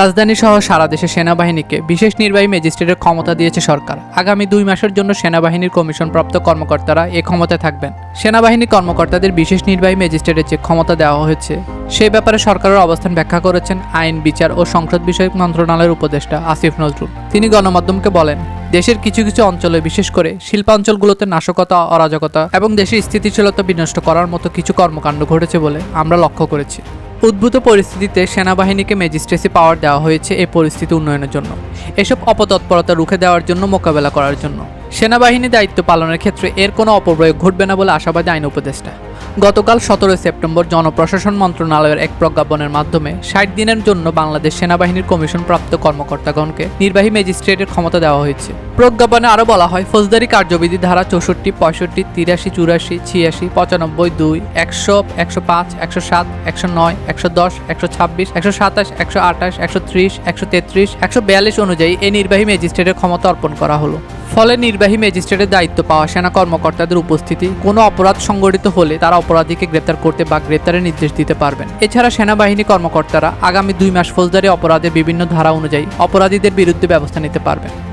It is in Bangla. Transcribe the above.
রাজধানী সহ সারা দেশে সেনাবাহিনীকে বিশেষ নির্বাহী ম্যাজিস্ট্রেটের ক্ষমতা দিয়েছে সরকার। আগামী দুই মাসের জন্য সেনাবাহিনীর কমিশনপ্রাপ্ত কর্মকর্তারা এ ক্ষমতায় থাকবেন। সেনাবাহিনী কর্মকর্তাদের বিশেষ নির্বাহী ম্যাজিস্ট্রেটের যে ক্ষমতা দেওয়া হয়েছে, সেই ব্যাপারে সরকারের অবস্থান ব্যাখ্যা করেছেন আইন, বিচার ও সংসদ বিষয়ক মন্ত্রণালয়ের উপদেষ্টা আসিফ নজরুল। তিনি গণমাধ্যমকে বলেন, দেশের কিছু কিছু অঞ্চলে, বিশেষ করে শিল্পাঞ্চলগুলোতে নাশকতা, অরাজকতা এবং দেশের স্থিতিশীলতা বিনষ্ট করার মতো কিছু কর্মকাণ্ড ঘটেছে বলে আমরা লক্ষ্য করেছি। উদ্ভূত পরিস্থিতিতে সেনাবাহিনীকে ম্যাজিস্ট্রেসি পাওয়ার দেওয়া হয়েছে এই পরিস্থিতি উন্নয়নের জন্য, এসব অপতৎপরতা রুখে দেওয়ার জন্য মোকাবেলা করার জন্য। সেনাবাহিনী দায়িত্ব পালনের ক্ষেত্রে এর কোনো অপপ্রয়োগ ঘটবে না বলে আশাবাদী আইন উপদেষ্টা। গতকাল সতেরোই সেপ্টেম্বর জনপ্রশাসন মন্ত্রণালয়ের এক প্রজ্ঞাপনের মাধ্যমে ষাট দিনের জন্য বাংলাদেশ সেনাবাহিনীর কমিশন প্রাপ্ত কর্মকর্তাগণকে নির্বাহী ম্যাজিস্ট্রেটের ক্ষমতা দেওয়া হয়েছে। প্রজ্ঞাপনে আরও বলা হয়, ফৌজদারি কার্যবিধি ধারা চৌষট্টি, পঁয়ষট্টি, তিরাশি, চুরাশি, ছিয়াশি, পঁচানব্বই, দুই, একশো একশো পাঁচ, একশো সাত, একশো নয়, একশো দশ, একশো ছাব্বিশ, একশো সাতাশ, একশো আঠাশ, একশো ত্রিশ, একশো তেত্রিশ, একশো বিয়াল্লিশ অনুযায়ী এই নির্বাহী ম্যাজিস্ট্রেটের ক্ষমতা অর্পণ করা হলো। ফলে নির্বাহী ম্যাজিস্ট্রেটের দায়িত্ব পাওয়া সেনা কর্মকর্তাদের উপস্থিতি, কোনো অপরাধ সংগঠিত হলে তারা অপরাধীকে গ্রেপ্তার করতে বা গ্রেপ্তারের নির্দেশ দিতে পারবেন। এছাড়া সেনাবাহিনী কর্মকর্তারা আগামী দুই মাস ফৌজদারি অপরাধের বিভিন্ন ধারা অনুযায়ী অপরাধীদের বিরুদ্ধে ব্যবস্থা নিতে পারবেন।